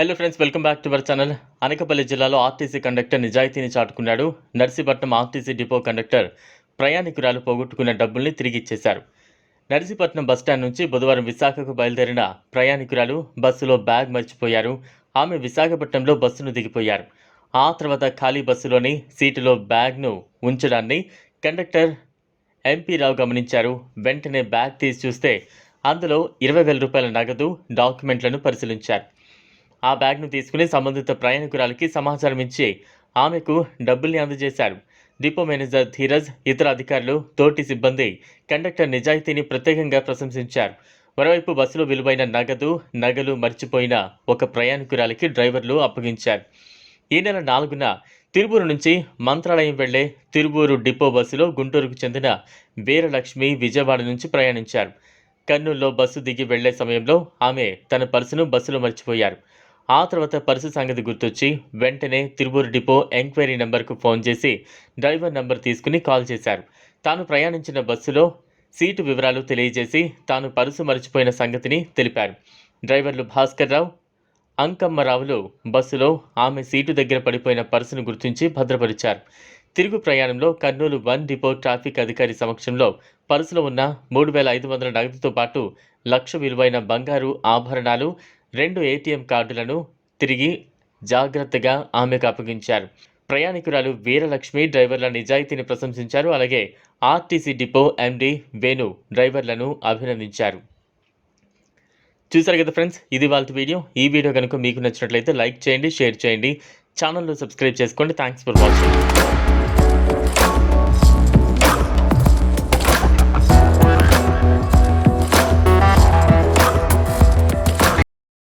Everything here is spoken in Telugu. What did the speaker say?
Hello friends welcome back to our channel Anakapalli జిల్లాలో ఆర్టీసీ కండక్టర్ నిజాయితీని చాటుకున్నాడు. నర్సీపట్నం ఆర్టీసీ డిపో కండక్టర్ ప్రయాణికురాలు పోగొట్టుకున్న డబ్బుల్ని తిరిగి ఇచ్చేశారు. నర్సీపట్నం బస్టాండ్ నుంచి బుధవారం విశాఖకు బయలుదేరిన ప్రయాణికురాలు బస్సులో బ్యాగ్ మర్చిపోయారు. ఆమె విశాఖపట్నంలో బస్సును దిగిపోయారు. ఆ తర్వాత ఖాళీ బస్సులోని సీటులో బ్యాగ్ను ఉంచడాన్ని కండక్టర్ ఎంపీ రావు గమనించారు. వెంటనే బ్యాగ్ తీసి చూస్తే అందులో ఇరవై వేల రూపాయల నగదు డాక్యుమెంట్లను పరిశీలించారు. ఆ బ్యాగ్ను తీసుకుని సంబంధిత ప్రయాణికురాలికి సమాచారం ఇచ్చి ఆమెకు డబ్బుల్ని అందజేశారు డిపో మేనేజర్ ధీరజ్ ఇతర అధికారులు తోటి సిబ్బంది కండక్టర్ నిజాయితీని ప్రత్యేకంగా ప్రశంసించారు. మరోవైపు బస్సులో విలువైన నగదు నగలు మర్చిపోయిన ఒక ప్రయాణికురాలికి డ్రైవర్లు అప్పగించారు. ఈ నెల నాలుగున తిరుపూరు నుంచి మంత్రాలయం వెళ్ళే తిరుపూరు డిపో బస్సులో గుంటూరుకు చెందిన వీరలక్ష్మి విజయవాడ నుంచి ప్రయాణించారు. కర్నూలులో బస్సు దిగి వెళ్ళే సమయంలో ఆమె తన పర్సును బస్సులో మర్చిపోయారు. ఆ తర్వాత పర్సు సంగతి గుర్తొచ్చి వెంటనే తిరుపూరు డిపో ఎంక్వైరీ నెంబర్కు ఫోన్ చేసి డ్రైవర్ నెంబర్ తీసుకుని కాల్ చేశారు. తాను ప్రయాణించిన బస్సులో సీటు వివరాలు తెలియజేసి తాను పర్సు మర్చిపోయిన సంగతిని తెలిపారు. డ్రైవర్లు భాస్కర్ రావు అంకమ్మరావులు బస్సులో ఆమె సీటు దగ్గర పడిపోయిన పర్సును గుర్తించి భద్రపరిచారు. తిరుగు ప్రయాణంలో కర్నూలు వన్ డిపో ట్రాఫిక్ అధికారి సమక్షంలో పర్సులో ఉన్న మూడు వేల ఐదు వందల నగదుతో పాటు లక్ష విలువైన బంగారు ఆభరణాలు రెండు ఏటీఎం కార్డులను తిరిగి జాగ్రత్తగా ఆమెకు అప్పగించారు. ప్రయాణికురాలు వీరలక్ష్మి డ్రైవర్ల నిజాయితీని ప్రశంసించారు. అలాగే ఆర్టీసీ డిపో ఎండి వేణు డ్రైవర్లను అభినందించారు. చూసారు కదా ఫ్రెండ్స్ ఇది వాళ్ళ వీడియో. ఈ వీడియో కనుక మీకు నచ్చినట్లయితే లైక్ చేయండి షేర్ చేయండి. ఛానల్ను సబ్స్క్రైబ్ చేసుకోండి. Thanks for watching